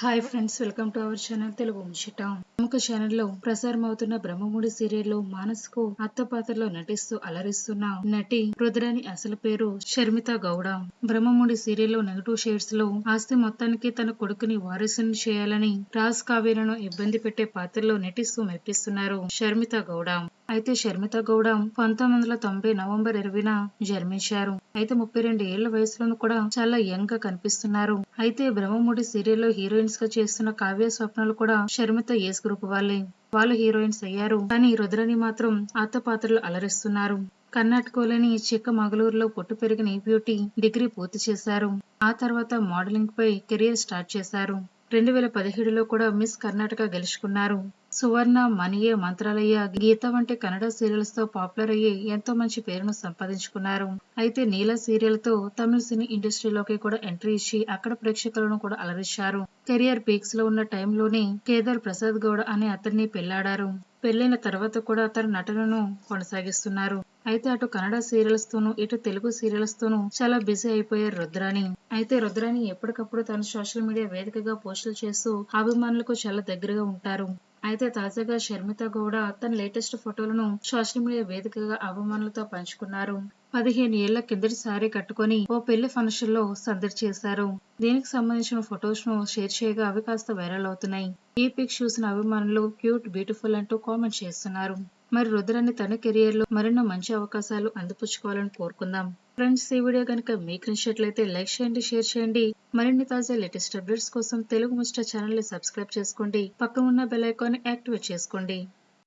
Hi friends welcome to our channel Telugu Muchhata ప్రముఖ ఛానల్లో ప్రసారం అవుతున్న బ్రహ్మముడి సీరియల్లో మానస్కు అత్త పాత్రలో నటిస్తూ అలరిస్తున్న నటి రుద్రాని అసలు పేరు షర్మిత గౌడ. బ్రహ్మముడి సీరియల్లో నెగటివ్ షేడ్స్లో ఆస్తి మొత్తానికి తన కొడుకుని వారసుని చేయాలని రాజ్ కావ్యలను ఇబ్బంది పెట్టే పాత్రలో నటిస్తూ మెప్పిస్తున్నారు షర్మిత గౌడ. అయితే షర్మిత గౌడ పంతొమ్మిది వందల తొంభై నవంబర్ ఇరవైన జన్మించారు. అయితే ముప్పై రెండు ఏళ్ళ వయసులోనూ కూడా చాలా యంగ్గా కనిపిస్తున్నారు. అయితే బ్రహ్మముడి సీరియల్లో హీరోయిన్స్గా చేస్తున్న కావ్య స్వప్నాలు కూడా షర్మిత ఏస్ గ్రూప్ వాళ్ళే. వాళ్ళు హీరోయిన్స్ అయ్యారు. కానీ రుద్రని మాత్రం అత్త పాత్రలు అలరిస్తున్నారు. కర్ణాటకలోని చిక్కమగళూరులో పుట్టు పెరిగిన ఈ బ్యూటీ డిగ్రీ పూర్తి చేశారు. ఆ తర్వాత మోడలింగ్ పై కెరీర్ స్టార్ట్ చేశారు. రెండు వేల పదిహేడులో కూడా మిస్ కర్ణాటక గెలుచుకున్నారు. సువర్ణ మణియే మంత్రాలయ గీత వంటి కన్నడ సీరియల్స్తో పాపులర్ అయ్యి ఎంతో మంచి పేరును సంపాదించుకున్నారు. అయితే నీల సీరియల్తో తమిళ సినీ ఇండస్ట్రీలోకి కూడా ఎంట్రీ ఇచ్చి అక్కడ ప్రేక్షకులను కూడా అలరించారు. కెరియర్ పీక్స్లో ఉన్న టైంలోనే కేదార్ ప్రసాద్ గౌడ అనే అతన్ని పెళ్ళాడారు. పెళ్ళైన తర్వాత కూడా తన నటనను కొనసాగిస్తున్నారు. అయితే అటు కన్నడ సీరియల్స్ తోనూ ఇటు తెలుగు సీరియల్స్ తోనూ చాలా బిజీ అయిపోయారు రుద్రాని అయితే రుద్రాని ఎప్పటికప్పుడు తన సోషల్ మీడియా వేదికగా పోస్టులు చేస్తూ అభిమానులకు చాలా దగ్గరగా ఉంటారు. అయితే తాజాగా షర్మిత గౌడ తన లేటెస్ట్ ఫోటోలను సోషల్ మీడియా వేదికగా అభిమానులతో పంచుకున్నారు. పదిహేను ఏళ్ళ కిందటి సారీ కట్టుకొని ఓ పెళ్ళి ఫంక్షన్లో సందడి చేశారు. దీనికి సంబంధించిన ఫొటోస్ను షేర్ చేయగా అవి కాస్త వైరల్ అవుతున్నాయి. ఈ పిక్ చూసిన అభిమానులు క్యూట్ బ్యూటిఫుల్ అంటూ కామెంట్ చేస్తున్నారు. మరి రుద్రాన్ని తన కెరియర్లో మరెన్నో మంచి అవకాశాలు అందిపుచ్చుకోవాలని కోరుకుందాం. ఫ్రెండ్స్ ఈ వీడియో కనుక మీకు నచ్చినట్లయితే లైక్ చేయండి షేర్ చేయండి. మరిన్ని తాజా లేటెస్ట్ అప్డేట్స్ కోసం తెలుగు ముస్టర్ ఛానల్ సబ్స్క్రైబ్ చేసుకోండి. పక్కన ఉన్న బెల్ ఐకాన్ యాక్టివేట్ చేసుకోండి.